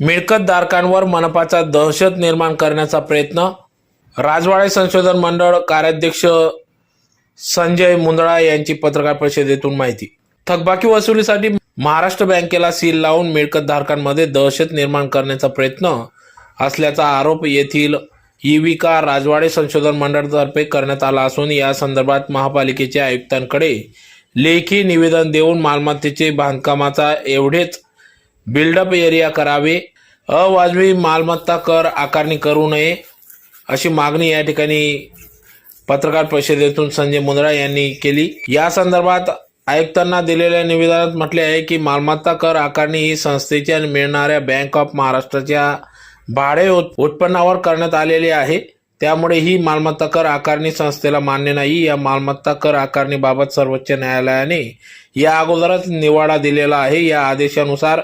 मिळकतधारकांवर मनपाचा दहशत निर्माण करण्याचा प्रयत्न राजवाडे संशोधन मंडळ कार्याध्यक्ष संजय मुंदळा यांची पत्रकार परिषदेतून माहिती. थकबाकी वसुलीसाठी महाराष्ट्र बँकेला सील लावून मिळकतधारकांमध्ये दहशत निर्माण करण्याचा प्रयत्न असल्याचा आरोप येथील ईविका राजवाडे संशोधन मंडळातर्फे करण्यात आला असून या संदर्भात महापालिकेच्या आयुक्तांकडे लेखी निवेदन देऊन मालमत्तेचे बांधकामाचा एवढेच बिल्डअप एरिया करावे. अवाजवी मालमत्ता कर आकारणी करू नये. अशी मागणी या ठिकाणी पत्रकार परिषदेतून संजय मुंद्रा यांनी केली. या संदर्भात आयुक्तांना दिलेल्या निवेदनात म्हटले आहे की मालमत्ता कर आकारणी ही संस्थेच्या मिळणाऱ्या बँक ऑफ महाराष्ट्राच्या भाडे उत्पन्नावर करण्यात आलेली आहे. त्यामुळे ही मालमत्ता कर आकारणी संस्थेला मान्य नाही. या मालमत्ता कर आकारणीबाबत सर्वोच्च न्यायालयाने या अगोदरच निवाडा दिलेला आहे. या आदेशानुसार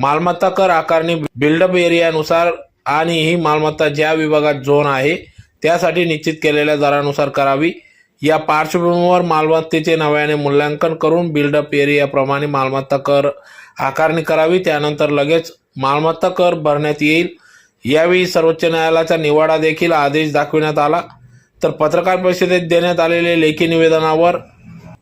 मालमत्ता कर आकारणी बिल्डअप एरियानुसार आणि ही मालमत्ता ज्या विभागात झोन आहे त्यासाठी निश्चित केलेल्या दरानुसार करावी. या पार्श्वभूमीवर मालमत्तेचे नव्याने मूल्यांकन करून बिल्डअप एरियाप्रमाणे मालमत्ता कर आकारणी करावी. त्यानंतर लगेच मालमत्ता कर भरण्यात येईल. यावेळी सर्वोच्च न्यायालयाचा निवाडा देखील आदेश दाखविण्यात आला. तर पत्रकार परिषदेत देण्यात आलेले लेखी निवेदनावर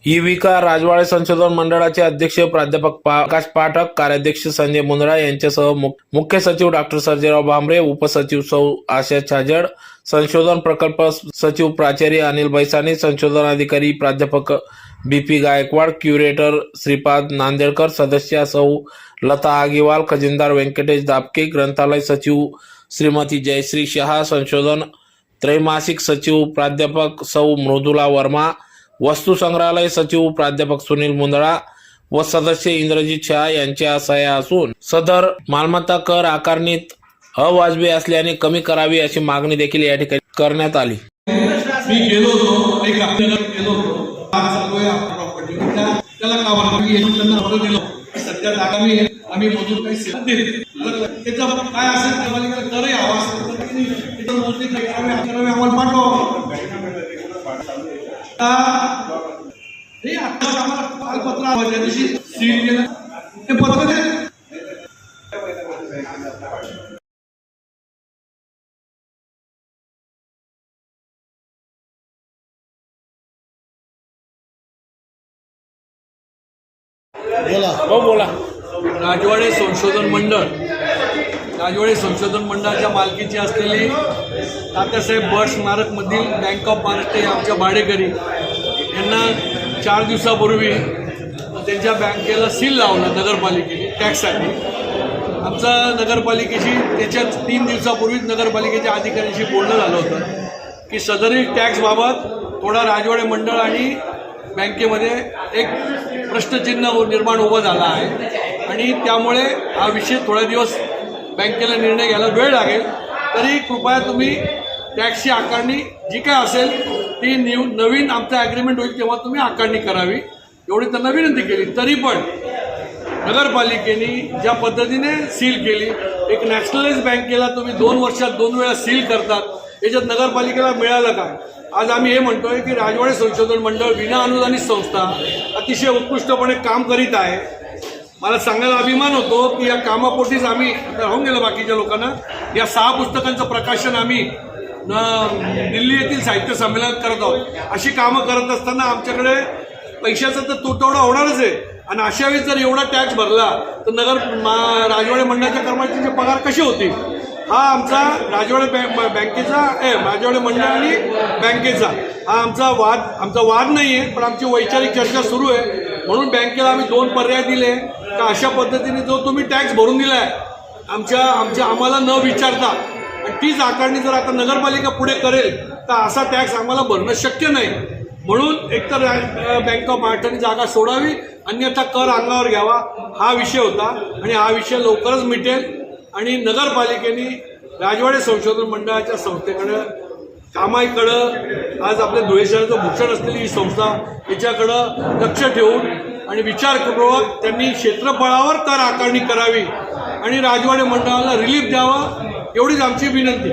युविका राजवाडे संशोधन मंडळाचे अध्यक्ष प्राध्यापक प्रकाश पाठक कार्याध्यक्ष संजय मुंद्रा यांच्यासह मुख्य सचिव डॉक्टर सर्जेराव भांबरे उपसचिव सौ आशा छाजड संशोधन प्रकल्प सचिव प्राचार्य अनिल बैसाने संशोधन अधिकारी प्राध्यापक B P Gaikwad curator Shripad Nandedkar सदस्य सौ लता आगिवाल खजिनदार व्यंकटेश दापके ग्रंथालय सचिव श्रीमती जयश्री शहा संशोधन त्रैमासिक सचिव प्राध्यापक सौ मृदुला वर्मा वस्तू संग्रहालय सचिव प्राध्यापक सुनील मुंदळा व सदस्य इंद्रजित शहा यांच्या सह्या असून सदर मालमत्ता कर आकारणीत अवाजवी असल्याने कमी करावी अशी मागणी देखील या ठिकाणी करण्यात आली. मी गेलो होतो एक गेलो होतो. आज प्रॉपर्टी त्याला का दिलो सध्या जागा मी आम्ही काही सेवा त्याचा काय असेल मोजणी काही आम्हाला पाठवा त्या दिवशी सील केलं पत्र हो बोला. राजवाडे संशोधन मंडळ. राजवाडे संशोधन मंडळाच्या मालकीची असलेली तात्यासाहेब बट स्मारकमधील बँक ऑफ महाराष्ट्र आमच्या भाडेकरी. यांना चार दिवसापूर्वी त्यांच्या बँकेला सील लावलं नगरपालिकेने टॅक्ससाठी. आमचा नगरपालिकेशी त्याच्यात तीन दिवसापूर्वीच नगरपालिकेच्या अधिकाऱ्यांशी बोलणं झालं होतं की सदरील टॅक्सबाबत थोडा राजवाडे मंडळ आणि बँकेमध्ये एक प्रश्नचिन्ह निर्माण उभं झाला आहे. आणि त्यामुळे हा विषय थोड्या दिवस बँकेला निर्णय घ्यायला वेळ लागेल. तरी कृपया तुम्ही टॅक्सची आकारणी जी काय असेल ती न्यू नवीन आमचा ॲग्रीमेंट होईल तेव्हा तुम्ही आकारणी करावी. एवढी त्यांना विनंती केली. तरी पण नगरपालिकेने ज्या पद्धतीने सील केली एक नॅशनलाइज बँकेला तुम्ही दोन वर्षात दोन वेळा सील करतात याच्यात नगरपालिकेला मिळालं का आज आम्ही हे म्हणतोय की राजवाडे संशोधन मंडळ विना अनुदानित संस्था अतिशय उत्कृष्टपणे काम करीत आहे. मला सांगायला अभिमान होतो की या कामापोटीच आम्ही राहून गेलो बाकीच्या लोकांना या सहा पुस्तकांचं प्रकाशन आम्ही दिल्ली येथील साहित्य संमेलनात करत आहोत. अशी कामं करत असताना आमच्याकडे पैशाचा तर तुटवडा होणारच आहे. आणि अशा वेळेस जर एवढा टॅक्स भरला तर नगर मा- राजवाडे मंडळाच्या कर्मचाऱ्यांचे पगार कसे होतील हा आमचा राजवाडे बँक बँकेचा ए राजवाडे मंडळ आणि बँकेचा. हा आमचा वाद आमचा वाद नाही आहे पण आमची वैचारिक चर्चा सुरू आहे. म्हणून बँकेला आम्ही दोन पर्याय दिले. का अशा पद्धतीने जो तुम्ही टॅक्स भरून दिला आहे आमच्या आमच्या आम्हाला न विचारता तीच आकारणी जर आता नगरपालिका पुढे करेल तर असा टॅक्स आम्हाला भरणं शक्य नाही. म्हणून एकतर बँक ऑफ महाराष्ट्राने जागा सोडावी अन्यथा कर अंगावर घ्यावा हा विषय होता. आणि हा विषय लवकरच मिटेल. आणि नगरपालिकेने राजवाडे संशोधन मंडळाच्या संस्थेकडं कामाईकडं आज आपल्या धुळे शहराचं भूषण असलेली ही संस्था याच्याकडं लक्ष ठेवून आणि विचारपूर्वक त्यांनी क्षेत्रफळावर कर आकारणी करावी आणि राजवाडे मंडळाला रिलीफ द्यावा. एवढीच आमची विनंती